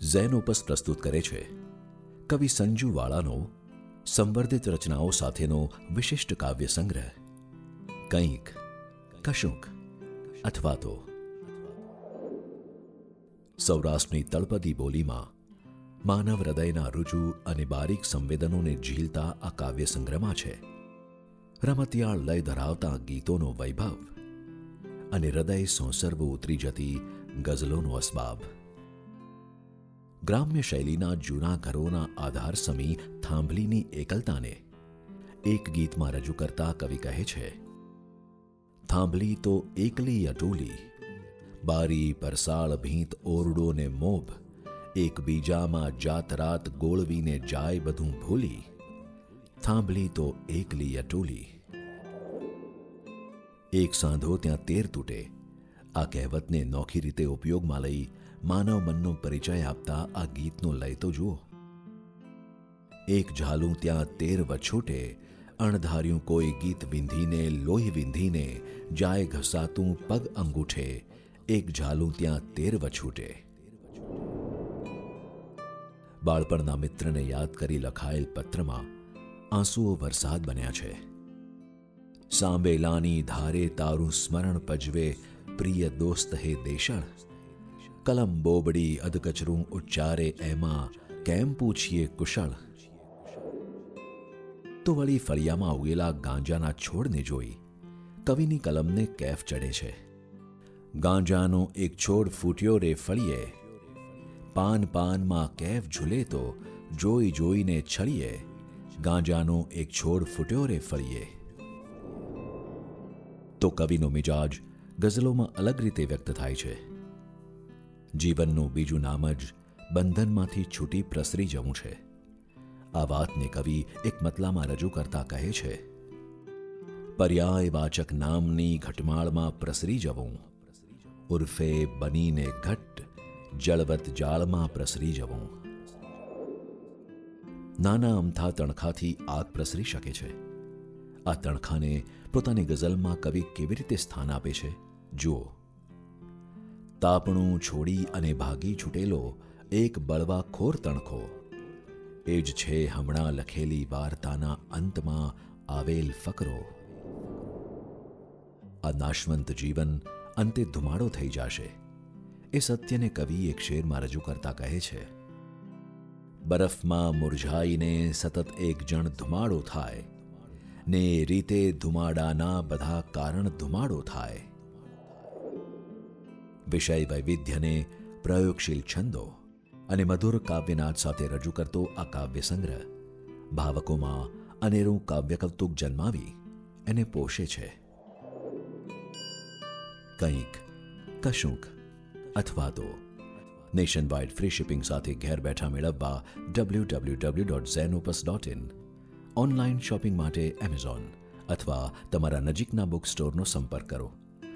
Xenopus પ્રસ્તુત કરે છે. કવિ સંજુ વાળાનો સંવર્ધિત રચનાઓ સાથેનો વિશિષ્ટ કાવ્ય સંગ્રહ, કંઈક, કશુંક, અથવા તો સૌરાષ્ટ્રની તળપદી બોલીમાં માનવ હૃદયના રુજુ અને બારીક સંવેદનોને ઝીલતા આ કાવ્ય સંગ્રહમાં છે. રમતિયાળ લય ધરાવતા ગીતોનો વૈભવ અને હૃદય સોંસર્વ ઉતરી જતી ગઝલોનો અસબાબ. ગ્રામ્ય શૈલીના જૂના ઘરોના આધાર સમી થાંભલીની એકલતાને એક ગીતમાં રજૂ કરતા કવિ કહે છે, થાંભલી તો એકલી અટોલી, બારી પરસાળ ભીંત ઓરડો ને મોભ, એકબીજામાં જાત રાત ગોળવીને જાય બધું ભૂલી. થાંભલી તો એકલી અટોલી. એક સાંધો ત્યાં તેર તૂટે. આ કહેવતને નોખી રીતે ઉપયોગમાં લઈ માનવ મનનો પરિચય આપતા આ ગીતનો લય તો જુઓ. એક ઝાલું ત્યાં તેર વછોટે, અણધાર્યું કોઈ ગીત વિંધીને, લોહી વિંધીને, જાય ઘસાતું પગ અંગૂઠે, એક ઝાલું ત્યાં તેર વછૂટે. બાળપણના મિત્રને યાદ કરી લખાયેલ પત્રમાં આંસુઓ વરસાદ બન્યા છે. સાંબેલાની ધારે તારું સ્મરણ પજવે, પ્રિય દોસ્ત હે દેશળ કલમ બોબડી અધકચરું ઉચ્ચારે એમાં, કેમ પૂછીએ કુશળ? તો વળી ફળિયામાં ઉગેલા ગાંજાના છોડને જોઈ કવિની કલમને કેફ ચડે છે. ગાંજાનો એક છોડ ફૂટ્યો રે ફળીએ પાન પાનમાં કેફ ઝૂલે તો જોઈ જોઈને છળીએ ગાંજાનો એક છોડ ફૂટ્યો રે ફળીએ તો કવિનો મિજાજ ગઝલોમાં અલગ રીતે વ્યક્ત થાય છે. જીવનનું બીજું નામ જ બંધનમાંથી છૂટી પ્રસરી જવું છે. આ વાતને કવિ એક મતલામાં રજૂ કરતા કહે છે, પર્યાયવાચક નામની ઘટમાળમાં પ્રસરી જવું. ઉર્ફે બનીને ઘટ જળવત જાળમાં પ્રસરી જવું. નાના અમથા તણખાથી આગ પ્રસરી શકે છે. આ તણખાને પોતાની ગઝલમાં કવિ કેવી રીતે સ્થાન આપે છે? જુઓ. તાપણું છોડી અને ભાગી છૂટેલો એક બળવાખોર તણખો. એ જ છે હમણાં લખેલી વાર્તાના અંતમાં આવેલ ફકરો. આ નાશવંત જીવન અંતે ધુમાડો થઈ જશે. એ સત્યને કવિ એક શેરમાં રજૂ કરતા કહે છે, બરફમાં મુરઝાઈને સતત એક જણ ધુમાડો થાય. ને રીતે ધુમાડાના બધા કારણ ધુમાડો થાય. વિષય વૈવિધ્યને પ્રયોગશીલ છંદો અને મધુર કાવ્યનાદ સાથે રજૂ કરતો આ કાવ્ય સંગ્રહ ભાવકોમાં અનેરું કાવ્ય કૌતુક જન્માવી એને પોષે છે. કંઈક, કશુંક અથવા તો નેશન વાઇડ ફ્રી શિપિંગ સાથે ઘેર બેઠા મેળવવા W W W dot Zenopus dot in online shopping માટે એમેઝોન અથવા તમારા નજીકના બુક સ્ટોરનો સંપર્ક કરો.